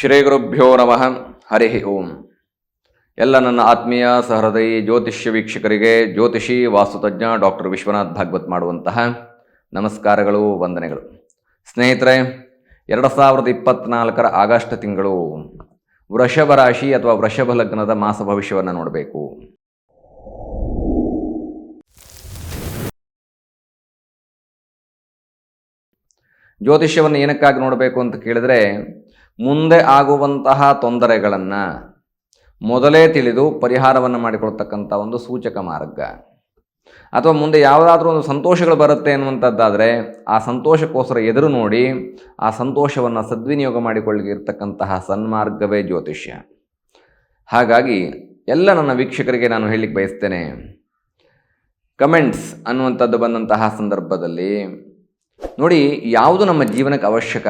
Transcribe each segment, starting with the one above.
ಶ್ರೀ ಗುರುಭ್ಯೋ ನಮಃ. ಹರಿ ಓಂ. ಎಲ್ಲ ನನ್ನ ಆತ್ಮೀಯ ಸಹೃದಯಿ ಜ್ಯೋತಿಷ್ಯ ವೀಕ್ಷಕರಿಗೆ, ಜ್ಯೋತಿಷಿ, ವಾಸ್ತುತಜ್ಞ ಡಾಕ್ಟರ್ ವಿಶ್ವನಾಥ್ ಭಾಗವತ್ ಮಾಡುವಂತಹ ನಮಸ್ಕಾರಗಳು, ವಂದನೆಗಳು. ಸ್ನೇಹಿತರೆ, ಎರಡು ಸಾವಿರದ ಇಪ್ಪತ್ನಾಲ್ಕರ ಆಗಸ್ಟ್ ತಿಂಗಳು ವೃಷಭ ರಾಶಿ ಅಥವಾ ವೃಷಭ ಲಗ್ನದ ಮಾಸ ಭವಿಷ್ಯವನ್ನು ನೋಡಬೇಕು. ಜ್ಯೋತಿಷ್ಯವನ್ನು ಏನಕ್ಕಾಗಿ ನೋಡಬೇಕು ಅಂತ ಕೇಳಿದ್ರೆ ಮುಂದೆ ಆಗುವಂತಹ ತೊಂದರೆಗಳನ್ನು ಮೊದಲೇ ತಿಳಿದು ಪರಿಹಾರವನ್ನು ಮಾಡಿಕೊಳ್ತಕ್ಕಂಥ ಒಂದು ಸೂಚಕ ಮಾರ್ಗ. ಅಥವಾ ಮುಂದೆ ಯಾವುದಾದ್ರೂ ಒಂದು ಸಂತೋಷಗಳು ಬರುತ್ತೆ ಅನ್ನುವಂಥದ್ದಾದರೆ ಆ ಸಂತೋಷಕ್ಕೋಸ್ಕರ ಎದುರು ನೋಡಿ ಆ ಸಂತೋಷವನ್ನು ಸದ್ವಿನಿಯೋಗ ಮಾಡಿಕೊಳ್ಳಿ ಇರತಕ್ಕಂತಹ ಸನ್ಮಾರ್ಗವೇ ಜ್ಯೋತಿಷ್ಯ. ಹಾಗಾಗಿ ಎಲ್ಲ ನನ್ನ ವೀಕ್ಷಕರಿಗೆ ನಾನು ಹೇಳಲಿಕ್ಕೆ ಬಯಸ್ತೇನೆ, ಕಮೆಂಟ್ಸ್ ಅನ್ನುವಂಥದ್ದು ಬಂದಂತಹ ಸಂದರ್ಭದಲ್ಲಿ ನೋಡಿ ಯಾವುದು ನಮ್ಮ ಜೀವನಕ್ಕೆ ಅವಶ್ಯಕ?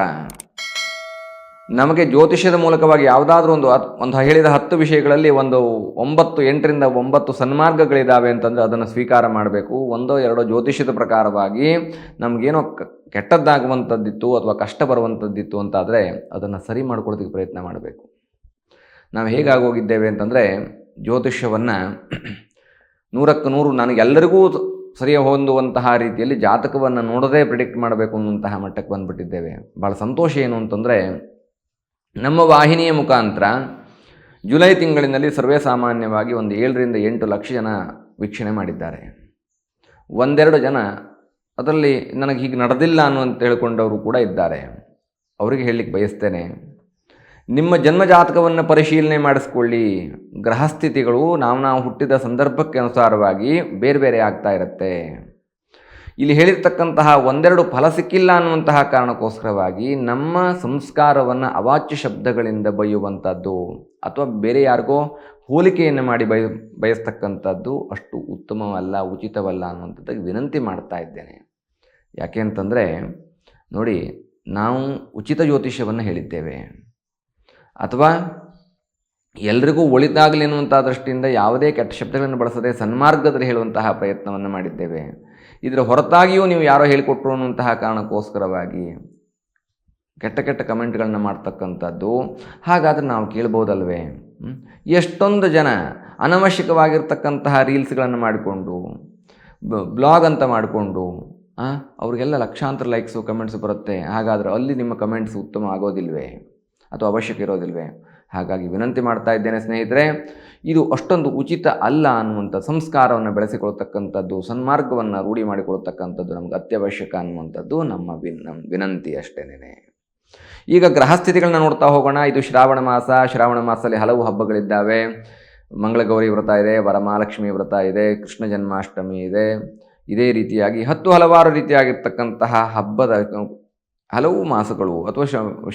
ನಮಗೆ ಜ್ಯೋತಿಷ್ಯದ ಮೂಲಕವಾಗಿ ಯಾವುದಾದ್ರೂ ಒಂದು ಒಂದು ಹೇಳಿದ ಹತ್ತು ವಿಷಯಗಳಲ್ಲಿ ಒಂದು ಒಂಬತ್ತು ಎಂಟರಿಂದ ಒಂಬತ್ತು ಸನ್ಮಾರ್ಗಗಳಿದ್ದಾವೆ ಅಂತಂದರೆ ಅದನ್ನು ಸ್ವೀಕಾರ ಮಾಡಬೇಕು. ಒಂದೋ ಎರಡೋ ಜ್ಯೋತಿಷ್ಯದ ಪ್ರಕಾರವಾಗಿ ನಮಗೇನೋ ಕೆಟ್ಟದ್ದಾಗುವಂಥದ್ದಿತ್ತು ಅಥವಾ ಕಷ್ಟ ಬರುವಂಥದ್ದಿತ್ತು ಅಂತಾದರೆ ಅದನ್ನು ಸರಿ ಮಾಡ್ಕೊಳ್ಳೋದಕ್ಕೆ ಪ್ರಯತ್ನ ಮಾಡಬೇಕು. ನಾವು ಹೇಗಾಗೋಗಿದ್ದೇವೆ ಅಂತಂದರೆ ಜ್ಯೋತಿಷ್ಯವನ್ನು ನೂರಕ್ಕೆ ನೂರು ನನಗೆಲ್ಲರಿಗೂ ಸರಿಯ ಹೊಂದುವಂತಹ ರೀತಿಯಲ್ಲಿ ಜಾತಕವನ್ನು ನೋಡದೇ ಪ್ರಿಡಿಕ್ಟ್ ಮಾಡಬೇಕು ಅನ್ನುವಂತಹ ಮಟ್ಟಕ್ಕೆ ಬಂದುಬಿಟ್ಟಿದ್ದೇವೆ. ಭಾಳ ಸಂತೋಷ ಏನು ಅಂತಂದರೆ ನಮ್ಮ ವಾಹಿನಿಯ ಮುಖಾಂತರ ಜುಲೈ ತಿಂಗಳಿನಲ್ಲಿ ಸರ್ವೇ ಸಾಮಾನ್ಯವಾಗಿ ಒಂದು ಏಳರಿಂದ ಎಂಟು ಲಕ್ಷ ಜನ ವೀಕ್ಷಣೆ ಮಾಡಿದ್ದಾರೆ. ಒಂದೆರಡು ಜನ ಅದರಲ್ಲಿ ನನಗೆ ಹೀಗೆ ನಡೆದಿಲ್ಲ ಅನ್ನುವಂತ ಹೇಳಿಕೊಂಡವರು ಕೂಡ ಇದ್ದಾರೆ. ಅವರಿಗೆ ಹೇಳಲಿಕ್ಕೆ ಬಯಸ್ತೇನೆ. ನಿಮ್ಮ ಜನ್ಮಜಾತಕವನ್ನು ಪರಿಶೀಲನೆ ಮಾಡಿಸ್ಕೊಳ್ಳಿ. ಗ್ರಹಸ್ಥಿತಿಗಳು ನಾವು ನಾವು ಹುಟ್ಟಿದ ಸಂದರ್ಭಕ್ಕೆ ಅನುಸಾರವಾಗಿ ಬೇರೆ ಬೇರೆ ಆಗ್ತಾ ಇರುತ್ತೆ. ಇಲ್ಲಿ ಹೇಳಿರ್ತಕ್ಕಂತಹ ಒಂದೆರಡು ಫಲ ಸಿಕ್ಕಿಲ್ಲ ಅನ್ನುವಂತಹ ಕಾರಣಕ್ಕೋಸ್ಕರವಾಗಿ ನಮ್ಮ ಸಂಸ್ಕಾರವನ್ನು ಅವಾಚ್ಯ ಶಬ್ದಗಳಿಂದ ಬೈಯುವಂಥದ್ದು ಅಥವಾ ಬೇರೆ ಯಾರಿಗೋ ಹೋಲಿಕೆಯನ್ನು ಮಾಡಿ ಬಯ ಬಯಸ್ತಕ್ಕಂಥದ್ದು ಅಷ್ಟು ಉತ್ತಮವಲ್ಲ, ಉಚಿತವಲ್ಲ ಅನ್ನುವಂಥದ್ದಕ್ಕೆ ವಿನಂತಿ ಮಾಡ್ತಾ ಇದ್ದೇನೆ. ಯಾಕೆ ಅಂತಂದರೆ, ನೋಡಿ, ನಾವು ಉಚಿತ ಜ್ಯೋತಿಷ್ಯವನ್ನು ಹೇಳಿದ್ದೇವೆ. ಅಥವಾ ಎಲ್ರಿಗೂ ಒಳಿತಾಗಲಿ ಅನ್ನುವಂಥ ದೃಷ್ಟಿಯಿಂದ ಯಾವುದೇ ಕೆಟ್ಟ ಶಬ್ದಗಳನ್ನು ಬಳಸದೆ ಸನ್ಮಾರ್ಗದಲ್ಲಿ ಹೇಳುವಂತಹ ಪ್ರಯತ್ನವನ್ನು ಮಾಡಿದ್ದೇವೆ. ಇದರ ಹೊರತಾಗಿಯೂ ನೀವು ಯಾರೋ ಹೇಳಿಕೊಟ್ರು ಅನ್ನುವಂತಹ ಕಾರಣಕ್ಕೋಸ್ಕರವಾಗಿ ಕೆಟ್ಟ ಕೆಟ್ಟ ಕಮೆಂಟ್ಗಳನ್ನ ಮಾಡ್ತಕ್ಕಂಥದ್ದು. ಹಾಗಾದರೆ ನಾವು ಕೇಳ್ಬೋದಲ್ವೇ? ಎಷ್ಟೊಂದು ಜನ ಅನವಶ್ಯಕವಾಗಿರ್ತಕ್ಕಂತಹ ರೀಲ್ಸ್ಗಳನ್ನು ಮಾಡಿಕೊಂಡು ಬ್ಲಾಗ್ ಅಂತ ಮಾಡಿಕೊಂಡು ಅವ್ರಿಗೆಲ್ಲ ಲಕ್ಷಾಂತರ ಲೈಕ್ಸು, ಕಮೆಂಟ್ಸ್ ಬರುತ್ತೆ. ಹಾಗಾದರೆ ಅಲ್ಲಿ ನಿಮ್ಮ ಕಮೆಂಟ್ಸ್ ಉತ್ತಮ ಆಗೋದಿಲ್ವೇ? ಅಥವಾ ಅವಶ್ಯಕ ಇರೋದಿಲ್ವೇ? ಹಾಗಾಗಿ ವಿನಂತಿ ಮಾಡ್ತಾ ಇದ್ದೇನೆ ಸ್ನೇಹಿತರೆ, ಇದು ಅಷ್ಟೊಂದು ಉಚಿತ ಅಲ್ಲ ಅನ್ನುವಂಥ ಸಂಸ್ಕಾರವನ್ನು ಬೆಳೆಸಿಕೊಳ್ತಕ್ಕಂಥದ್ದು ಸನ್ಮಾರ್ಗವನ್ನು ರೂಢಿ ಮಾಡಿಕೊಳ್ತಕ್ಕಂಥದ್ದು ನಮ್ಗೆ ಅತ್ಯವಶ್ಯಕ ಅನ್ನುವಂಥದ್ದು ನಮ್ಮ ವಿನ್ ವಿನಂತಿ ಅಷ್ಟೇನೆ ಈಗ ಗ್ರಹಸ್ಥಿತಿಗಳನ್ನ ನೋಡ್ತಾ ಹೋಗೋಣ. ಇದು ಶ್ರಾವಣ ಮಾಸ. ಶ್ರಾವಣ ಮಾಸದಲ್ಲಿ ಹಲವು ಹಬ್ಬಗಳಿದ್ದಾವೆ. ಮಂಗಳಗೌರಿ ವ್ರತ ಇದೆ, ವರಮಹಾಲಕ್ಷ್ಮಿ ವ್ರತ ಇದೆ, ಕೃಷ್ಣ ಜನ್ಮಾಷ್ಟಮಿ ಇದೆ. ಇದೇ ರೀತಿಯಾಗಿ ಹತ್ತು ಹಲವಾರು ರೀತಿಯಾಗಿರ್ತಕ್ಕಂತಹ ಹಬ್ಬದ ಹಲವು ಮಾಸಗಳು ಅಥವಾ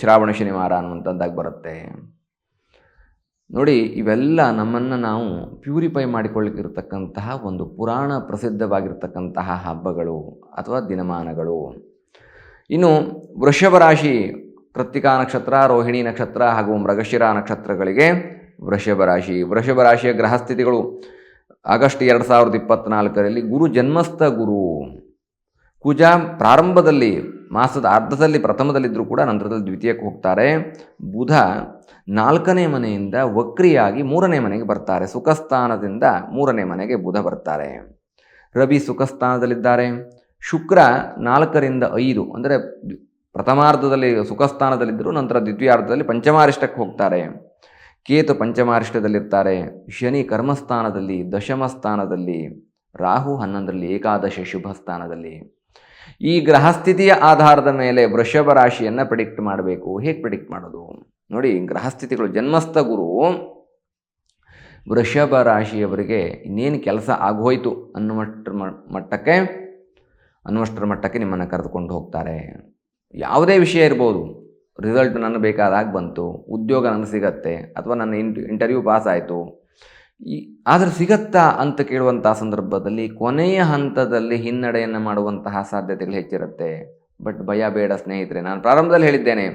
ಶ್ರಾವಣ ಶನಿವಾರ ಅನ್ನುವಂಥದ್ದಾಗಿ ಬರುತ್ತೆ. ನೋಡಿ, ಇವೆಲ್ಲ ನಮ್ಮನ್ನು ನಾವು ಪ್ಯೂರಿಫೈ ಮಾಡಿಕೊಳ್ಳಿಕ್ಕಿರ್ತಕ್ಕಂತಹ ಒಂದು ಪುರಾಣ ಪ್ರಸಿದ್ಧವಾಗಿರ್ತಕ್ಕಂತಹ ಹಬ್ಬಗಳು ಅಥವಾ ದಿನಮಾನಗಳು. ಇನ್ನು ವೃಷಭ ರಾಶಿ, ಕೃತ್ತಿಕಾ ನಕ್ಷತ್ರ, ರೋಹಿಣಿ ನಕ್ಷತ್ರ ಹಾಗೂ ಮೃಗಶಿರ ನಕ್ಷತ್ರಗಳಿಗೆ ವೃಷಭ ರಾಶಿ. ವೃಷಭ ರಾಶಿಯ ಗ್ರಹಸ್ಥಿತಿಗಳು ಆಗಸ್ಟ್ ಎರಡು ಸಾವಿರದ ಇಪ್ಪತ್ತ್ನಾಲ್ಕರಲ್ಲಿ ಗುರು ಜನ್ಮಸ್ಥ ಗುರು. ಕುಜ ಪ್ರಾರಂಭದಲ್ಲಿ ಮಾಸದ ಅರ್ಧದಲ್ಲಿ ಪ್ರಥಮದಲ್ಲಿದ್ದರೂ ಕೂಡ ನಂತರದಲ್ಲಿ ದ್ವಿತೀಯಕ್ಕೆ ಹೋಗ್ತಾರೆ. ಬುಧ ನಾಲ್ಕನೇ ಮನೆಯಿಂದ ವಕ್ರಿಯಾಗಿ ಮೂರನೇ ಮನೆಗೆ ಬರ್ತಾರೆ. ಸುಖಸ್ಥಾನದಿಂದ ಮೂರನೇ ಮನೆಗೆ ಬುಧ ಬರ್ತಾರೆ. ರವಿ ಸುಖಸ್ಥಾನದಲ್ಲಿದ್ದಾರೆ. ಶುಕ್ರ ನಾಲ್ಕರಿಂದ ಐದು, ಅಂದರೆ ಪ್ರಥಮಾರ್ಧದಲ್ಲಿ ಸುಖಸ್ಥಾನದಲ್ಲಿದ್ದರು ನಂತರ ದ್ವಿತೀಯಾರ್ಧದಲ್ಲಿ ಪಂಚಮಾರಿಷ್ಟಕ್ಕೆ ಹೋಗ್ತಾರೆ. ಕೇತು ಪಂಚಮಾರಿಷ್ಟದಲ್ಲಿರ್ತಾರೆ. ಶನಿ ಕರ್ಮಸ್ಥಾನದಲ್ಲಿ ದಶಮ ಸ್ಥಾನದಲ್ಲಿ ರಾಹು ಹನ್ನೊಂದರಲ್ಲಿ, ಏಕಾದಶ ಶುಭ ಸ್ಥಾನದಲ್ಲಿ ಈ ಗ್ರಹಸ್ಥಿತಿಯ ಆಧಾರದ ಮೇಲೆ ವೃಷಭ ರಾಶಿಯನ್ನು ಪ್ರಿಡಿಕ್ಟ್ ಮಾಡಬೇಕು. ಹೇಗೆ ಪ್ರಿಡಿಕ್ಟ್ ಮಾಡೋದು? ನೋಡಿ ಗ್ರಹಸ್ಥಿತಿಗಳು ಜನ್ಮಸ್ಥ ಗುರು ವೃಷಭ ರಾಶಿಯವರಿಗೆ ಇನ್ನೇನು ಕೆಲಸ ಆಗೋಯ್ತು ಅನ್ನುವಷ್ಟರ ಮಟ್ಟಕ್ಕೆ ಅನ್ನುವಷ್ಟರ ಮಟ್ಟಕ್ಕೆ ನಿಮ್ಮನ್ನು ಕರೆದುಕೊಂಡು ಹೋಗ್ತಾರೆ. ಯಾವುದೇ ವಿಷಯ ಇರ್ಬೋದು. ರಿಸಲ್ಟ್ ನನಗೆ ಬೇಕಾದಾಗ ಬಂತು. ಉದ್ಯೋಗ ನನಗೆ ಸಿಗತ್ತೆ. ಅಥವಾ ನನ್ನ ಇಂಟ್ ಇಂಟರ್ವ್ಯೂ ಪಾಸ್ ಆಯಿತು. ಈ ಆದರೆ ಸಿಗತ್ತಾ ಅಂತ ಕೇಳುವಂತಹ ಸಂದರ್ಭದಲ್ಲಿ ಕೊನೆಯ ಹಂತದಲ್ಲಿ ಹಿನ್ನಡೆಯನ್ನು ಮಾಡುವಂತಹ ಸಾಧ್ಯತೆಗಳು ಹೆಚ್ಚಿರುತ್ತೆ. ಬಟ್ ಭಯ ಬೇಡ ಸ್ನೇಹಿತರೆ, ನಾನು ಪ್ರಾರಂಭದಲ್ಲಿ ಹೇಳಿದ್ದೇನೆ,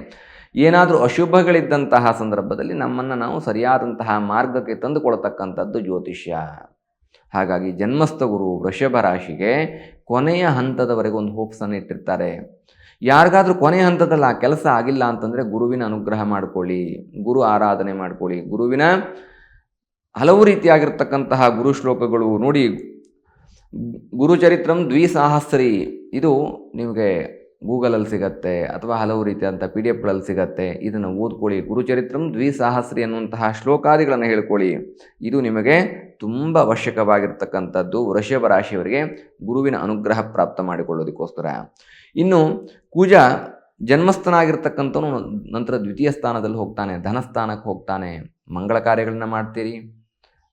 ಏನಾದರೂ ಅಶುಭಗಳಿದ್ದಂತಹ ಸಂದರ್ಭದಲ್ಲಿ ನಮ್ಮನ್ನು ನಾವು ಸರಿಯಾದಂತಹ ಮಾರ್ಗಕ್ಕೆ ತಂದುಕೊಳ್ತಕ್ಕಂಥದ್ದು ಜ್ಯೋತಿಷ್ಯ. ಹಾಗಾಗಿ ಜನ್ಮಸ್ಥ ಗುರು ವೃಷಭ ರಾಶಿಗೆ ಕೊನೆಯ ಹಂತದವರೆಗೆ ಒಂದು ಹೋಪ್ಸನ್ನು ಇಟ್ಟಿರ್ತಾರೆ. ಯಾರಿಗಾದರೂ ಕೊನೆಯ ಹಂತದಲ್ಲಿ ಆ ಕೆಲಸ ಆಗಿಲ್ಲ ಅಂತಂದರೆ ಗುರುವಿನ ಅನುಗ್ರಹ ಮಾಡ್ಕೊಳ್ಳಿ, ಗುರು ಆರಾಧನೆ ಮಾಡ್ಕೊಳ್ಳಿ, ಗುರುವಿನ ಹಲವು ರೀತಿಯಾಗಿರ್ತಕ್ಕಂತಹ ಗುರು ಶ್ಲೋಕಗಳು ನೋಡಿ. ಗುರುಚರಿತ್ರಂ ದ್ವಿಸಾಹಸ್ರಿ. ಇದು ನಿಮಗೆ ಗೂಗಲಲ್ಲಿ ಸಿಗತ್ತೆ ಅಥವಾ ಹಲವು ರೀತಿಯಾದಂಥ ಪಿ ಡಿ ಎಫ್ಗಳಲ್ಲಿ ಸಿಗತ್ತೆ. ಇದನ್ನು ಓದ್ಕೊಳ್ಳಿ. ಗುರುಚರಿತ್ರಂ ದ್ವಿಸಾಹಸ್ರಿ ಅನ್ನುವಂತಹ ಶ್ಲೋಕಾದಿಗಳನ್ನು ಹೇಳ್ಕೊಳ್ಳಿ. ಇದು ನಿಮಗೆ ತುಂಬ ಅವಶ್ಯಕವಾಗಿರ್ತಕ್ಕಂಥದ್ದು. ವೃಷಭ ರಾಶಿಯವರಿಗೆ ಗುರುವಿನ ಅನುಗ್ರಹ ಪ್ರಾಪ್ತ ಮಾಡಿಕೊಳ್ಳೋದಕ್ಕೋಸ್ಕರ. ಇನ್ನು ಕುಜ ಜನ್ಮಸ್ಥನಾಗಿರ್ತಕ್ಕಂಥವನು ನಂತರ ದ್ವಿತೀಯ ಸ್ಥಾನದಲ್ಲಿ ಹೋಗ್ತಾನೆ. ಧನಸ್ಥಾನಕ್ಕೆ ಹೋಗ್ತಾನೆ. ಮಂಗಳ ಕಾರ್ಯಗಳನ್ನು ಮಾಡ್ತೀರಿ.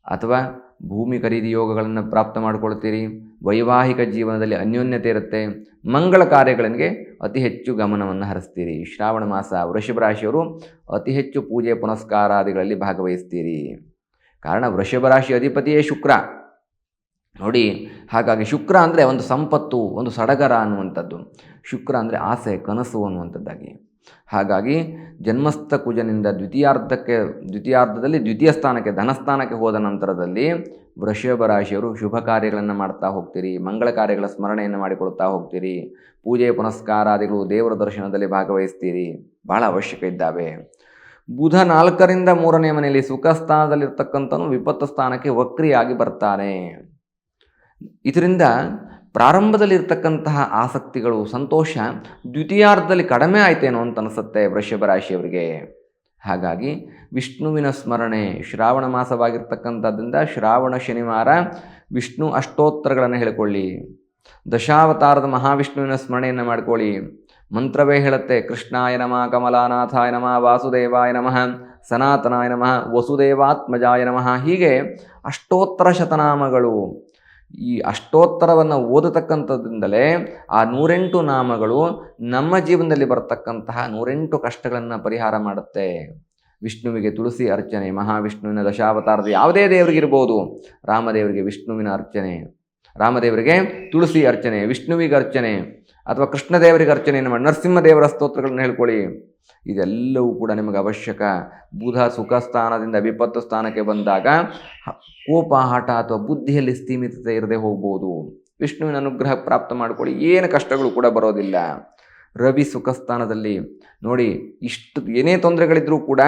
ಅಥವಾ ಭೂಮಿ ಖರೀದಿ ಯೋಗಗಳನ್ನು ಪ್ರಾಪ್ತ ಮಾಡಿಕೊಳ್ತೀರಿ, ವೈವಾಹಿಕ ಜೀವನದಲ್ಲಿ ಅನ್ಯೋನ್ಯತೆ ಇರುತ್ತೆ, ಮಂಗಳ ಕಾರ್ಯಗಳಿಗೆ ಅತಿ ಹೆಚ್ಚು ಗಮನವನ್ನು ಹರಿಸ್ತೀರಿ. ಶ್ರಾವಣ ಮಾಸ ವೃಷಭ ರಾಶಿಯವರು ಅತಿ ಹೆಚ್ಚು ಪೂಜೆ ಪುನಸ್ಕಾರಾದಿಗಳಲ್ಲಿ ಭಾಗವಹಿಸ್ತೀರಿ. ಕಾರಣ ವೃಷಭ ರಾಶಿ ಅಧಿಪತಿಯೇ ಶುಕ್ರ. ನೋಡಿ, ಹಾಗಾಗಿ ಶುಕ್ರ ಅಂದರೆ ಒಂದು ಸಂಪತ್ತು, ಒಂದು ಸಡಗರ ಅನ್ನುವಂಥದ್ದು. ಶುಕ್ರ ಅಂದರೆ ಆಸೆ, ಕನಸು ಅನ್ನುವಂಥದ್ದಾಗಿ. ಹಾಗಾಗಿ ಜನ್ಮಸ್ಥ ಕುಜನಿಂದ ದ್ವಿತೀಯಾರ್ಧಕ್ಕೆ, ದ್ವಿತೀಯಾರ್ಧದಲ್ಲಿ ದ್ವಿತೀಯ ಸ್ಥಾನಕ್ಕೆ, ಧನಸ್ಥಾನಕ್ಕೆ ಹೋದ ನಂತರದಲ್ಲಿ ವೃಷಭ ರಾಶಿಯವರು ಶುಭ ಕಾರ್ಯಗಳನ್ನು ಮಾಡ್ತಾ ಹೋಗ್ತೀರಿ, ಮಂಗಳ ಕಾರ್ಯಗಳ ಸ್ಮರಣೆಯನ್ನು ಮಾಡಿಕೊಳ್ತಾ ಹೋಗ್ತೀರಿ, ಪೂಜೆ, ಪುನಸ್ಕಾರಾದಿಗಳು ದೇವರ ದರ್ಶನದಲ್ಲಿ ಭಾಗವಹಿಸ್ತೀರಿ. ಬಹಳ ಅವಶ್ಯಕ ಇದ್ದಾವೆ. ಬುಧ ನಾಲ್ಕರಿಂದ ಮೂರನೇ ಮನೆಯಲ್ಲಿ ಸುಖ ಸ್ಥಾನದಲ್ಲಿರ್ತಕ್ಕಂಥನು ವಿಪತ್ತು ಸ್ಥಾನಕ್ಕೆ ವಕ್ರಿಯಾಗಿ ಬರ್ತಾನೆ. ಇದರಿಂದ ಪ್ರಾರಂಭದಲ್ಲಿರ್ತಕ್ಕಂತಹ ಆಸಕ್ತಿಗಳು, ಸಂತೋಷ ದ್ವಿತೀಯಾರ್ಧದಲ್ಲಿ ಕಡಿಮೆ ಆಯ್ತೇನೋ ಅಂತ ಅನಿಸುತ್ತೆ ವೃಷಭ ರಾಶಿಯವರಿಗೆ. ಹಾಗಾಗಿ ವಿಷ್ಣುವಿನ ಸ್ಮರಣೆ ಶ್ರಾವಣ ಮಾಸವಾಗಿರ್ತಕ್ಕಂಥದ್ದರಿಂದ ಶ್ರಾವಣ ಶನಿವಾರ ವಿಷ್ಣು ಅಷ್ಟೋತ್ತರಗಳನ್ನು ಹೇಳಿಕೊಳ್ಳಿ. ದಶಾವತಾರದ ಮಹಾವಿಷ್ಣುವಿನ ಸ್ಮರಣೆಯನ್ನು ಮಾಡಿಕೊಳ್ಳಿ. ಮಂತ್ರವೇ ಹೇಳುತ್ತೆ, ಕೃಷ್ಣಾಯ ನಮಃ, ಕಮಲಾನಾಥಾಯ ನಮಃ, ವಾಸುದೇವಾಯ ನಮಃ, ಸನಾತನಾಯ ನಮಃ, ವಸುದೇವಾತ್ಮಜಾಯ ನಮಃ, ಹೀಗೆ ಅಷ್ಟೋತ್ತರ ಶತನಾಮಗಳು. ಈ ಅಷ್ಟೋತ್ತರವನ್ನು ಓದತಕ್ಕಂಥದ್ದಿಂದಲೇ ಆ ನೂರೆಂಟು ನಾಮಗಳು ನಮ್ಮ ಜೀವನದಲ್ಲಿ ಬರತಕ್ಕಂತಹ ನೂರೆಂಟು ಕಷ್ಟಗಳನ್ನು ಪರಿಹಾರ ಮಾಡುತ್ತೆ. ವಿಷ್ಣುವಿಗೆ ತುಳಸಿ ಅರ್ಚನೆ, ಮಹಾವಿಷ್ಣುವಿನ ದಶಾವತಾರದ ಯಾವುದೇ ದೇವರಿಗಿರ್ಬೋದು, ರಾಮದೇವರಿಗೆ ವಿಷ್ಣುವಿನ ಅರ್ಚನೆ, ರಾಮದೇವರಿಗೆ ತುಳಸಿ ಅರ್ಚನೆ, ವಿಷ್ಣುವಿಗೆ ಅರ್ಚನೆ ಅಥವಾ ಕೃಷ್ಣದೇವರಿಗೆ ಅರ್ಚನೆಯನ್ನು ಮಾಡಿ, ನರಸಿಂಹದೇವರ ಸ್ತೋತ್ರಗಳನ್ನು ಹೇಳ್ಕೊಳ್ಳಿ. ಇದೆಲ್ಲವೂ ಕೂಡ ನಿಮಗೆ ಅವಶ್ಯಕ. ಬುಧ ಸುಖ ಸ್ಥಾನದಿಂದ ವಿಪತ್ತು ಸ್ಥಾನಕ್ಕೆ ಬಂದಾಗ ಕೋಪ, ಹಠ ಅಥವಾ ಬುದ್ಧಿಯಲ್ಲಿ ಸ್ಥೀಮಿತತೆ ಇರದೆ ಹೋಗ್ಬೋದು. ವಿಷ್ಣುವಿನ ಅನುಗ್ರಹ ಪ್ರಾಪ್ತ ಮಾಡಿಕೊಳ್ಳಿ. ಏನು ಕಷ್ಟಗಳು ಕೂಡ ಬರೋದಿಲ್ಲ. ರವಿ ಸುಖ ಸ್ಥಾನದಲ್ಲಿ ನೋಡಿ, ಇಷ್ಟು ಏನೇ ತೊಂದರೆಗಳಿದ್ರೂ ಕೂಡ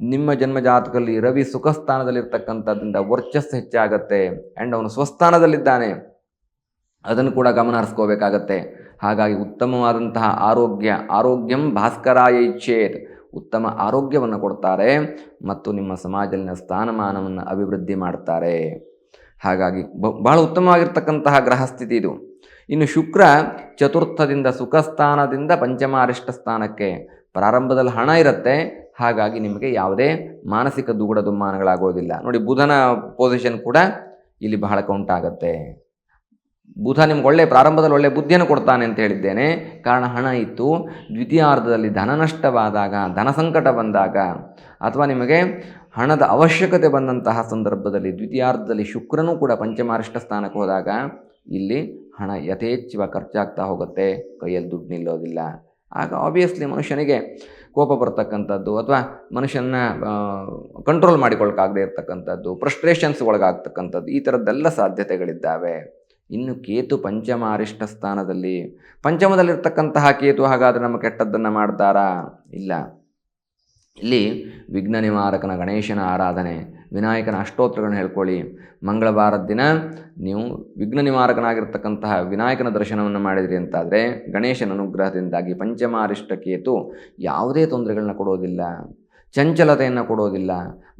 ನಿಮ್ಮ ಜನ್ಮ ಜಾತಕದಲ್ಲಿ ರವಿ ಸುಖ ಸ್ಥಾನದಲ್ಲಿರ್ತಕ್ಕಂಥದ್ರಿಂದ ವರ್ಚಸ್ಸು ಹೆಚ್ಚಾಗತ್ತೆ. ಆ್ಯಂಡ್ ಅವನು ಸ್ವಸ್ಥಾನದಲ್ಲಿದ್ದಾನೆ. ಅದನ್ನು ಕೂಡ ಗಮನ ಹರಿಸ್ಕೋಬೇಕಾಗತ್ತೆ. ಹಾಗಾಗಿ ಉತ್ತಮವಾದಂತಹ ಆರೋಗ್ಯ, ಆರೋಗ್ಯಂ ಭಾಸ್ಕರಾಯ ಇಚ್ಛೇತ್ ಉತ್ತಮ ಆರೋಗ್ಯವನ್ನು ಕೊಡ್ತಾರೆ ಮತ್ತು ನಿಮ್ಮ ಸಮಾಜದಲ್ಲಿನ ಸ್ಥಾನಮಾನವನ್ನು ಅಭಿವೃದ್ಧಿ ಮಾಡ್ತಾರೆ. ಹಾಗಾಗಿ ಬಹಳ ಉತ್ತಮವಾಗಿರ್ತಕ್ಕಂತಹ ಗ್ರಹಸ್ಥಿತಿ ಇದು. ಇನ್ನು ಶುಕ್ರ ಚತುರ್ಥದಿಂದ ಸುಖ ಸ್ಥಾನದಿಂದ ಪಂಚಮಾರಿಷ್ಟ ಸ್ಥಾನಕ್ಕೆ ಪ್ರಾರಂಭದಲ್ಲಿ ಹಣ ಇರುತ್ತೆ. ಹಾಗಾಗಿ ನಿಮಗೆ ಯಾವುದೇ ಮಾನಸಿಕ ದುಗುಡ ದುಮ್ಮಾನಗಳಾಗೋದಿಲ್ಲ. ನೋಡಿ ಬುಧನ ಪೊಸಿಷನ್ ಕೂಡ ಇಲ್ಲಿ ಬಹಳ ಕೌಂಟ್ ಆಗುತ್ತೆ. ಬುಧ ನಿಮ್ಗೆ ಒಳ್ಳೆ ಪ್ರಾರಂಭದಲ್ಲಿ ಒಳ್ಳೆ ಬುದ್ಧಿಯನ್ನು ಕೊಡ್ತಾನೆ ಅಂತ ಹೇಳಿದ್ದೇನೆ. ಕಾರಣ ಹಣ ಇತ್ತು. ದ್ವಿತೀಯಾರ್ಧದಲ್ಲಿ ಧನ ನಷ್ಟವಾದಾಗ, ಧನ ಸಂಕಟ ಬಂದಾಗ, ಅಥವಾ ನಿಮಗೆ ಹಣದ ಅವಶ್ಯಕತೆ ಬಂದಂತಹ ಸಂದರ್ಭದಲ್ಲಿ ದ್ವಿತೀಯಾರ್ಧದಲ್ಲಿ ಶುಕ್ರನೂ ಕೂಡ ಪಂಚಮಾರಿಷ್ಟ ಸ್ಥಾನಕ್ಕೆ ಹೋದಾಗ ಇಲ್ಲಿ ಹಣ ಯಥೇಚ್ಛವ ಖರ್ಚಾಗ್ತಾ ಹೋಗುತ್ತೆ. ಕೈಯಲ್ಲಿ ದುಡ್ಡು ನಿಲ್ಲೋದಿಲ್ಲ. ಆಗ ಆಬ್ವಿಯಸ್ಲಿ ಮನುಷ್ಯನಿಗೆ ಕೋಪ ಬರ್ತಕ್ಕಂಥದ್ದು ಅಥವಾ ಮನುಷ್ಯನ ಕಂಟ್ರೋಲ್ ಮಾಡಿಕೊಳ್ಳೋಕ್ಕಾಗದೇ ಇರ್ತಕ್ಕಂಥದ್ದು ಫ್ರಸ್ಟ್ರೇಷನ್ಸ್ ಒಳಗಾಗ್ತಕ್ಕಂಥದ್ದು, ಈ ಥರದ್ದೆಲ್ಲ ಸಾಧ್ಯತೆಗಳಿದ್ದಾವೆ. ಇನ್ನು ಕೇತು ಪಂಚಮಾರಿಷ್ಟ ಸ್ಥಾನದಲ್ಲಿ ಪಂಚಮದಲ್ಲಿರ್ತಕ್ಕಂತಹ ಕೇತು ಹಾಗಾದರೆ ನಮ್ಮ ಕೆಟ್ಟದ್ದನ್ನು ಮಾಡ್ತಾರಾ? ಇಲ್ಲ. ಇಲ್ಲಿ ವಿಘ್ನ ನಿವಾರಕನ ಗಣೇಶನ ಆರಾಧನೆ, ವಿನಾಯಕನ ಅಷ್ಟೋತ್ರಗಳನ್ನು ಹೇಳ್ಕೊಳ್ಳಿ. ಮಂಗಳವಾರದ ದಿನ ನೀವು ವಿಘ್ನ ನಿವಾರಕನಾಗಿರ್ತಕ್ಕಂತಹ ವಿನಾಯಕನ ದರ್ಶನವನ್ನು ಮಾಡಿದಿರಿ ಅಂತಾದರೆ ಗಣೇಶನ ಅನುಗ್ರಹದಿಂದಾಗಿ ಪಂಚಮಾರಿಷ್ಟ ಕೇತು ಯಾವುದೇ ತೊಂದರೆಗಳನ್ನ ಕೊಡೋದಿಲ್ಲ. ಚಂಚಲತೆಯನ್ನು ಕೊಡೋದಿಲ್ಲ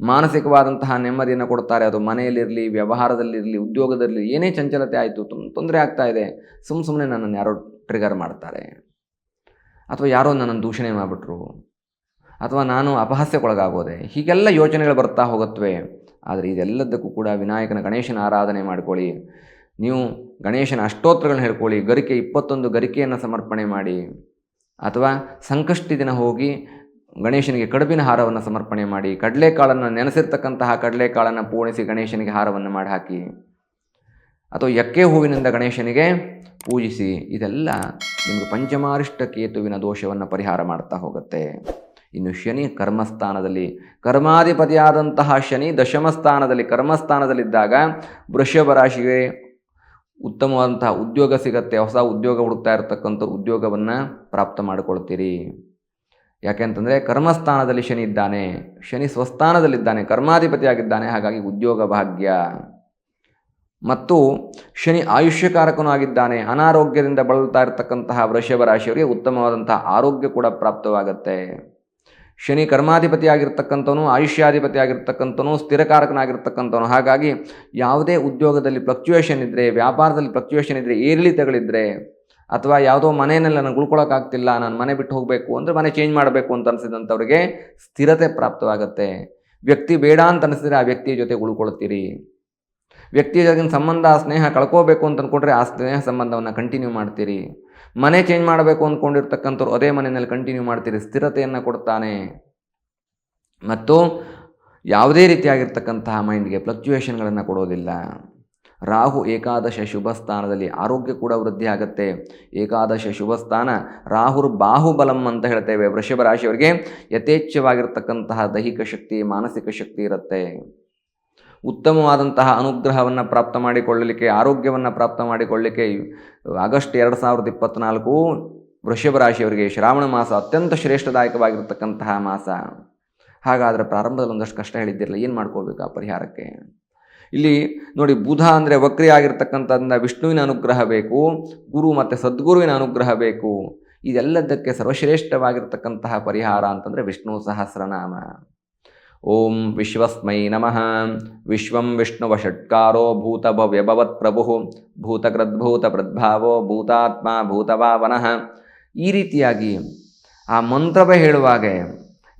ಮಾನಸಿಕವಾದಂತಹ ನೆಮ್ಮದಿಯನ್ನು ಕೊಡ್ತಾರೆ ಅದು ಮನೆಯಲ್ಲಿರಲಿ, ವ್ಯವಹಾರದಲ್ಲಿರಲಿ ಉದ್ಯೋಗದಲ್ಲಿ ಏನೇ ಚಂಚಲತೆ ಆಯಿತು ತೊಂದರೆ ಆಗ್ತಾ ಇದೆ. ಸುಮ್ಮ ಸುಮ್ಮನೆ ನನ್ನನ್ನು ಯಾರೋ ಟ್ರಿಗರ್ ಮಾಡ್ತಾರೆ. ಅಥವಾ ಯಾರೋ ನನ್ನನ್ನು ದೂಷಣೆ ಮಾಡಿಬಿಟ್ರು. ಅಥವಾ ನಾನು ಅಪಹಾಸ್ಯಕ್ಕೊಳಗಾಗೋದೆ. ಹೀಗೆಲ್ಲ ಯೋಚನೆಗಳು ಬರ್ತಾ ಹೋಗುತ್ತವೆ ಆದರೆ ಇದೆಲ್ಲದಕ್ಕೂ ಕೂಡ ವಿನಾಯಕನ ಗಣೇಶನ ಆರಾಧನೆ ಮಾಡ್ಕೊಳ್ಳಿ. ನೀವು ಗಣೇಶನ ಅಷ್ಟೋತ್ರಗಳನ್ನ ಹೇಳ್ಕೊಳ್ಳಿ. ಗರಿಕೆ ಇಪ್ಪತ್ತೊಂದು ಗರಿಕೆಯನ್ನು ಸಮರ್ಪಣೆ ಮಾಡಿ. ಅಥವಾ ಸಂಕಷ್ಟಿ ದಿನ ಹೋಗಿ ಗಣೇಶನಿಗೆ ಕಡುಬಿನ ಹಾರವನ್ನು ಸಮರ್ಪಣೆ ಮಾಡಿ, ಕಡಲೆಕಾಳನ್ನು ನೆನೆಸಿರ್ತಕ್ಕಂತಹ ಕಡಲೆಕಾಳನ್ನು ಪೂರ್ಣಿಸಿ ಗಣೇಶನಿಗೆ ಹಾರವನ್ನು ಮಾಡಿ ಹಾಕಿ ಅಥವಾ ಎಕ್ಕೆ ಹೂವಿನಿಂದ ಗಣೇಶನಿಗೆ ಪೂಜಿಸಿ, ಇದೆಲ್ಲ ನಿಮಗೆ ಪಂಚಮಾರಿಷ್ಟ ಕೇತುವಿನ ದೋಷವನ್ನು ಪರಿಹಾರ ಮಾಡ್ತಾ ಹೋಗುತ್ತೆ. ಇನ್ನು ಶನಿ ಕರ್ಮಸ್ಥಾನದಲ್ಲಿ, ಕರ್ಮಾಧಿಪತಿಯಾದಂತಹ ಶನಿ ದಶಮಸ್ಥಾನದಲ್ಲಿ ಕರ್ಮಸ್ಥಾನದಲ್ಲಿದ್ದಾಗ ವೃಷಭ ರಾಶಿಗೆ ಉತ್ತಮವಾದಂತಹ ಉದ್ಯೋಗ ಸಿಗತ್ತೆ, ಹೊಸ ಉದ್ಯೋಗ ಹುಡುಕ್ತಾ ಇರತಕ್ಕಂಥ ಉದ್ಯೋಗವನ್ನು ಪ್ರಾಪ್ತ ಮಾಡಿಕೊಳ್ತೀರಿ. ಯಾಕೆಂತಂದರೆ ಕರ್ಮಸ್ಥಾನದಲ್ಲಿ ಶನಿ ಇದ್ದಾನೆ, ಶನಿ ಸ್ವಸ್ಥಾನದಲ್ಲಿದ್ದಾನೆ, ಕರ್ಮಾಧಿಪತಿಯಾಗಿದ್ದಾನೆ, ಹಾಗಾಗಿ ಉದ್ಯೋಗ ಭಾಗ್ಯ. ಮತ್ತು ಶನಿ ಆಯುಷ್ಯಕಾರಕನೂ ಆಗಿದ್ದಾನೆ ಅನಾರೋಗ್ಯದಿಂದ ಬಳಲ್ತಾ ಇರತಕ್ಕಂತಹ ವೃಷಭ ರಾಶಿಯವರಿಗೆ ಉತ್ತಮವಾದಂತಹ ಆರೋಗ್ಯ ಕೂಡ ಪ್ರಾಪ್ತವಾಗುತ್ತೆ. ಶನಿ ಕರ್ಮಾಧಿಪತಿ ಆಗಿರ್ತಕ್ಕಂಥವನು ಆಯುಷ್ಯಾಧಿಪತಿ ಆಗಿರ್ತಕ್ಕಂಥವನು ಸ್ಥಿರಕಾರಕನಾಗಿರ್ತಕ್ಕಂಥವನು, ಹಾಗಾಗಿ ಯಾವುದೇ ಉದ್ಯೋಗದಲ್ಲಿ ಫ್ಲಕ್ಚುಯೇಷನ್ ಇದ್ದರೆ ವ್ಯಾಪಾರದಲ್ಲಿ ಫ್ಲಕ್ಚುಯೇಷನ್ ಇದ್ದರೆ ಏರಿಳಿತಗಳಿದ್ದರೆ ಅಥವಾ ಯಾವುದೋ ಮನೆಯಲ್ಲಿ ನನಗೆ ಉಳ್ಕೊಳ್ಳೋಕ್ಕಾಗ್ತಿಲ್ಲ ನಾನು ಮನೆ ಬಿಟ್ಟು ಹೋಗಬೇಕು ಅಂದರೆ ಮನೆ ಚೇಂಜ್ ಮಾಡಬೇಕು ಅಂತ ಅನಿಸಿದಂಥವ್ರಿಗೆ ಸ್ಥಿರತೆ ಪ್ರಾಪ್ತವಾಗುತ್ತೆ. ವ್ಯಕ್ತಿ ಬೇಡ ಅಂತ ಅನಿಸಿದ್ರೆ ಆ ವ್ಯಕ್ತಿಯ ಜೊತೆ ಉಳ್ಕೊಳ್ತೀರಿ. ವ್ಯಕ್ತಿಯ ಜೊತೆಗಿನ ಸಂಬಂಧ ಸ್ನೇಹ ಕಳ್ಕೋಬೇಕು ಅಂತ ಅಂದ್ಕೊಂಡ್ರೆ ಆ ಸ್ನೇಹ ಸಂಬಂಧವನ್ನು ಕಂಟಿನ್ಯೂ ಮಾಡ್ತೀರಿ. ಮನೆ ಚೇಂಜ್ ಮಾಡಬೇಕು ಅಂದ್ಕೊಂಡಿರ್ತಕ್ಕಂಥವ್ರು ಅದೇ ಮನೆಯಲ್ಲಿ ಕಂಟಿನ್ಯೂ ಮಾಡ್ತೀರಿ, ಸ್ಥಿರತೆಯನ್ನು ಕೊಡ್ತಾನೆ. ಮತ್ತು ಯಾವುದೇ ರೀತಿಯಾಗಿರ್ತಕ್ಕಂತಹ ಮೈಂಡ್ಗೆ ಫ್ಲಕ್ಚುಯೇಷನ್ಗಳನ್ನು ಕೊಡೋದಿಲ್ಲ. ರಾಹು ಏಕಾದಶ ಶುಭ ಸ್ಥಾನದಲ್ಲಿ ಆರೋಗ್ಯ ಕೂಡ ವೃದ್ಧಿ ಆಗುತ್ತೆ. ಏಕಾದಶ ಶುಭ ಸ್ಥಾನ ರಾಹುರ್ ಬಾಹುಬಲಂ ಅಂತ ಹೇಳ್ತೇವೆ. ವೃಷಭ ರಾಶಿಯವರಿಗೆ ಯಥೇಚ್ಛವಾಗಿರ್ತಕ್ಕಂತಹ ದೈಹಿಕ ಶಕ್ತಿ, ಮಾನಸಿಕ ಶಕ್ತಿ ಇರುತ್ತೆ. ಉತ್ತಮವಾದಂತಹ ಅನುಗ್ರಹವನ್ನು ಪ್ರಾಪ್ತ ಮಾಡಿಕೊಳ್ಳಲಿಕ್ಕೆ, ಆರೋಗ್ಯವನ್ನು ಪ್ರಾಪ್ತ ಮಾಡಿಕೊಳ್ಳಲಿಕ್ಕೆ ಆಗಸ್ಟ್ ಎರಡು ಸಾವಿರದ ಇಪ್ಪತ್ತ್ನಾಲ್ಕು ವೃಷಭ ರಾಶಿಯವರಿಗೆ ಶ್ರಾವಣ ಮಾಸ ಅತ್ಯಂತ ಶ್ರೇಷ್ಠದಾಯಕವಾಗಿರತಕ್ಕಂತಹ ಮಾಸ. ಹಾಗಾದರೆ ಪ್ರಾರಂಭದಲ್ಲಿ ಒಂದಷ್ಟು ಕಷ್ಟ ಹೇಳಿದ್ದಿರಲಿಲ್ಲ ಏನು ಮಾಡ್ಕೋಬೇಕು ಆ ಪರಿಹಾರಕ್ಕೆ? ಇಲ್ಲಿ ನೋಡಿ ಬುಧ ಅಂದರೆ ವಕ್ರಿ ಆಗಿರ್ತಕ್ಕಂಥದ್ರಿಂದ ವಿಷ್ಣುವಿನ ಅನುಗ್ರಹ ಬೇಕು, ಗುರು ಮತ್ತು ಸದ್ಗುರುವಿನ ಅನುಗ್ರಹ ಬೇಕು. ಇದೆಲ್ಲದಕ್ಕೆ ಸರ್ವಶ್ರೇಷ್ಠವಾಗಿರ್ತಕ್ಕಂತಹ ಪರಿಹಾರ ಅಂತಂದರೆ ವಿಷ್ಣು ಸಹಸ್ರನಾಮ. ಓಂ ವಿಶ್ವಸ್ಮೈ ನಮಃ. ವಿಶ್ವಂ ವಿಷ್ಣುವಷಟ್ಕಾರೋ ಭೂತಭವ್ಯಭವತ್ ಪ್ರಭು. ಭೂತಕೃದ್ಭೂತ ಪ್ರದ್ಭಾವೋ ಭೂತಾತ್ಮ ಭೂತಭಾವನಃ ಈ ರೀತಿಯಾಗಿ ಆ ಮಂತ್ರವೇ ಹೇಳುವಾಗೆ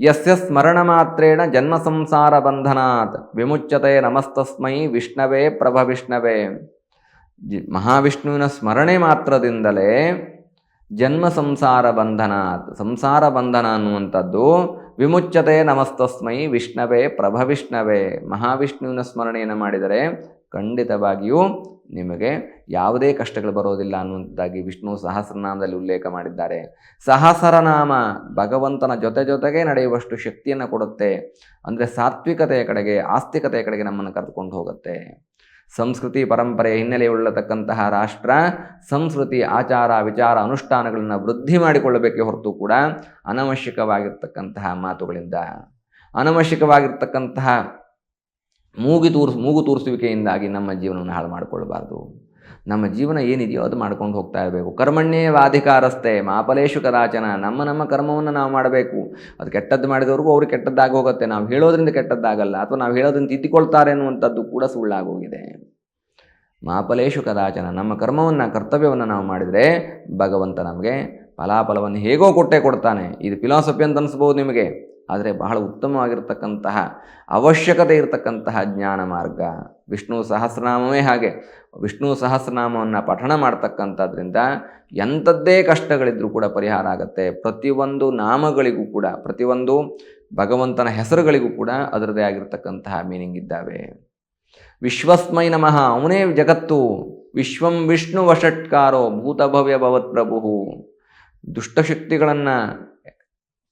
ಯಸ್ಯ ಸ್ಮರಣ ಮಾತ್ರೇಣ ಜನ್ಮ ಸಂಸಾರ ಬಂಧನಾತ್. ವಿಮುಚ್ಯತೆ ನಮಸ್ತಸ್ಮೈ ವಿಷ್ಣವೇ ಪ್ರಭ ವಿಷ್ಣವೇ. ಮಹಾವಿಷ್ಣುವಿನ ಸ್ಮರಣೆ ಮಾತ್ರದಿಂದಲೇ ಜನ್ಮ ಸಂಸಾರ ಬಂಧನಾತ್. ಸಂಸಾರ ಬಂಧನ ಅನ್ನುವಂಥದ್ದು ವಿಮುಚ್ಯತೆ ನಮಸ್ತಸ್ಮೈ ವಿಷ್ಣವೇ ಪ್ರಭ ವಿಷ್ಣವೇ. ಮಹಾವಿಷ್ಣುವಿನ ಸ್ಮರಣೆಯನ್ನು ಮಾಡಿದರೆ ಖಂಡಿತವಾಗಿಯೂ ನಿಮಗೆ ಯಾವುದೇ ಕಷ್ಟಗಳು ಬರೋದಿಲ್ಲ ಅನ್ನುವಂಥದ್ದಾಗಿ ವಿಷ್ಣು ಸಹಸ್ರನಾಮದಲ್ಲಿ ಉಲ್ಲೇಖ ಮಾಡಿದ್ದಾರೆ. ಸಹಸ್ರನಾಮ ಭಗವಂತನ ಜೊತೆ ಜೊತೆಗೆ ನಡೆಯುವಷ್ಟು ಶಕ್ತಿಯನ್ನು ಕೊಡುತ್ತೆ. ಅಂದರೆ ಸಾತ್ವಿಕತೆಯ ಕಡೆಗೆ, ಆಸ್ತಿಕತೆಯ ಕಡೆಗೆ ನಮ್ಮನ್ನು ಕರೆದುಕೊಂಡು ಹೋಗುತ್ತೆ. ಸಂಸ್ಕೃತಿ ಪರಂಪರೆಯ ಹಿನ್ನೆಲೆಯುಳ್ಳತಕ್ಕಂತಹ ರಾಷ್ಟ್ರ, ಸಂಸ್ಕೃತಿ, ಆಚಾರ, ವಿಚಾರ, ಅನುಷ್ಠಾನಗಳನ್ನು ವೃದ್ಧಿ ಮಾಡಿಕೊಳ್ಳಬೇಕೇ ಹೊರತು ಕೂಡ ಅನವಶ್ಯಕವಾಗಿರ್ತಕ್ಕಂತಹ ಮಾತುಗಳಿಂದ. ಅನವಶ್ಯಕವಾಗಿರ್ತಕ್ಕಂತಹ ಮೂಗಿ ತೂರ್ಸ್ ಮೂಗು ತೂರಿಸುವಿಕೆಯಿಂದಾಗಿ ನಮ್ಮ ಜೀವನವನ್ನು ಹಾಳು ಮಾಡಿಕೊಳ್ಬಾರ್ದು ನಮ್ಮ ಜೀವನ ಏನಿದೆಯೋ ಅದು ಮಾಡ್ಕೊಂಡು ಹೋಗ್ತಾ ಇರಬೇಕು. ಕರ್ಮಣ್ಯೇ ವಾಧಿಕಾರಸ್ತೆ ಮಾಪಲೇಶು ಕದಾಚನ, ನಮ್ಮ ನಮ್ಮ ಕರ್ಮವನ್ನು ನಾವು ಮಾಡಬೇಕು. ಅದು ಕೆಟ್ಟದ್ದು ಮಾಡಿದವ್ರಿಗೂ ಅವ್ರಿಗೆ ಕೆಟ್ಟದ್ದಾಗಿ ಹೋಗುತ್ತೆ. ನಾವು ಹೇಳೋದ್ರಿಂದ ಕೆಟ್ಟದ್ದಾಗಲ್ಲ, ಅಥವಾ ನಾವು ಹೇಳೋದನ್ನು ತಿದ್ದಿಕೊಳ್ತಾರೆ ಅನ್ನುವಂಥದ್ದು ಕೂಡ ಸುಳ್ಳಾಗೋಗಿದೆ. ಮಾಪಲೇಶು ಕದಾಚನ, ನಮ್ಮ ಕರ್ಮವನ್ನು, ಕರ್ತವ್ಯವನ್ನು ನಾವು ಮಾಡಿದರೆ ಭಗವಂತ ನಮಗೆ ಫಲಾಫಲವನ್ನು ಹೇಗೋ ಕೊಟ್ಟೇ ಕೊಡ್ತಾನೆ. ಇದು ಫಿಲಾಸಫಿ ಅಂತ ಅನಿಸ್ಬೋದು ನಿಮಗೆ. ಆದರೆ ಬಹಳ ಉತ್ತಮವಾಗಿರ್ತಕ್ಕಂತಹ, ಅವಶ್ಯಕತೆ ಇರತಕ್ಕಂತಹ ಜ್ಞಾನ ಮಾರ್ಗ. ವಿಷ್ಣು ಸಹಸ್ರನಾಮವೇ ಹಾಗೆ. ವಿಷ್ಣು ಸಹಸ್ರನಾಮವನ್ನು ಪಠಣ ಮಾಡ್ತಕ್ಕಂಥದ್ರಿಂದ ಎಂಥದ್ದೇ ಕಷ್ಟಗಳಿದ್ರೂ ಕೂಡ ಪರಿಹಾರ ಆಗುತ್ತೆ. ಪ್ರತಿಯೊಂದು ನಾಮಗಳಿಗೂ ಕೂಡ, ಪ್ರತಿಯೊಂದು ಭಗವಂತನ ಹೆಸರುಗಳಿಗೂ ಕೂಡ ಅದರದೇ ಆಗಿರ್ತಕ್ಕಂತಹ ಮೀನಿಂಗ್ ಇದ್ದಾವೆ. ವಿಶ್ವಸ್ಮೈ ನಮಃ. ಅವನೇ ಜಗತ್ತು. ವಿಶ್ವಂ ವಿಷ್ಣು ವಷಟ್ಕಾರೋ ಭೂತಭವ್ಯ ಭವತ್ ಪ್ರಭು ದುಷ್ಟಶಕ್ತಿಗಳನ್ನು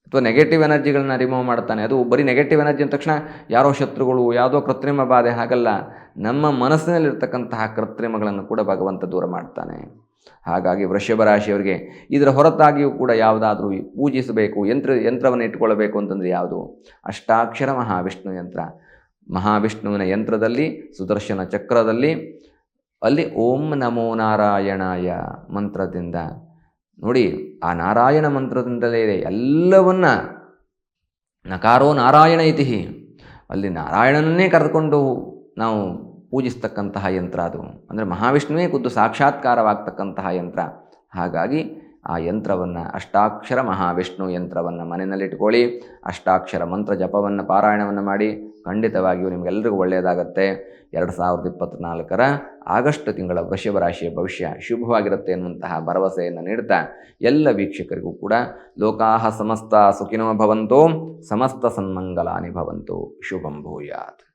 ಅಥವಾ ನೆಗೆಟಿವ್ ಎನರ್ಜಿಗಳನ್ನ ರಿಮೂವ್ ಮಾಡ್ತಾನೆ ಅದು ಬರೀ ನೆಗೆಟಿವ್ ಎನರ್ಜಿ ಅಂದ ತಕ್ಷಣ ಯಾರೋ ಶತ್ರುಗಳು, ಯಾವುದೋ ಕೃತ್ರಿಮ ಬಾಧೆ ಹಾಗಲ್ಲ, ನಮ್ಮ ಮನಸ್ಸಿನಲ್ಲಿರ್ತಕ್ಕಂತಹ ಕೃತ್ರಿಮಗಳನ್ನು ಕೂಡ ಭಗವಂತ ದೂರ ಮಾಡ್ತಾನೆ. ಹಾಗಾಗಿ ವೃಷಭ ರಾಶಿಯವರಿಗೆ ಇದರ ಹೊರತಾಗಿಯೂ ಕೂಡ ಯಾವುದಾದ್ರೂ ಪೂಜಿಸಬೇಕು, ಯಂತ್ರ, ಯಂತ್ರವನ್ನು ಇಟ್ಕೊಳ್ಬೇಕು ಅಂತಂದರೆ ಯಾವುದು? ಅಷ್ಟಾಕ್ಷರ ಮಹಾವಿಷ್ಣು ಯಂತ್ರ. ಮಹಾವಿಷ್ಣುವಿನ ಯಂತ್ರದಲ್ಲಿ, ಸುದರ್ಶನ ಚಕ್ರದಲ್ಲಿ ಅಲ್ಲಿ ಓಂ ನಮೋ ನಾರಾಯಣಾಯ ಮಂತ್ರದಿಂದ ನೋಡಿ, ಆ ನಾರಾಯಣ ಮಂತ್ರದಿಂದಲೇ ಎಲ್ಲವನ್ನ ನಕಾರೋ ನಾರಾಯಣ ಇತಿಹಿ. ಅಲ್ಲಿ ನಾರಾಯಣನನ್ನೇ ಕರೆದುಕೊಂಡು ನಾವು ಪೂಜಿಸ್ತಕ್ಕಂತಹ ಯಂತ್ರ ಅದು. ಅಂದರೆ ಮಹಾವಿಷ್ಣುವೇ ಖುದ್ದು ಸಾಕ್ಷಾತ್ಕಾರವಾಗ್ತಕ್ಕಂತಹ ಯಂತ್ರ. ಹಾಗಾಗಿ ಆ ಯಂತ್ರವನ್ನು ಅಷ್ಟಾಕ್ಷರ ಮಹಾವಿಷ್ಣು ಯಂತ್ರವನ್ನು ಮನೆಯಲ್ಲಿಟ್ಕೊಳ್ಳಿ, ಅಷ್ಟಾಕ್ಷರ ಮಂತ್ರ ಜಪವನ್ನು, ಪಾರಾಯಣವನ್ನು ಮಾಡಿ, ಖಂಡಿತವಾಗಿಯೂ ನಿಮಗೆಲ್ಲರಿಗೂ ಒಳ್ಳೆಯದಾಗತ್ತೆ. ಎರಡು ಸಾವಿರದ ಇಪ್ಪತ್ತ್ನಾಲ್ಕರ ಆಗಸ್ಟ್ ತಿಂಗಳ ವೃಷಭ ರಾಶಿಯ ಭವಿಷ್ಯ ಶುಭವಾಗಿರುತ್ತೆ ಎನ್ನುವಂತಹ ಭರವಸೆಯನ್ನು ನೀಡ್ತಾ ಎಲ್ಲ ವೀಕ್ಷಕರಿಗೂ ಕೂಡ ಲೋಕಾಹ ಸಮಸ್ತ ಸುಖಿನೋ ಭವಂತೋ, ಸಮಸ್ತ ಸನ್ಮಂಗಲಾನಿ ಭವಂತೋ. ಶುಭಂ ಭೂಯಾತ್.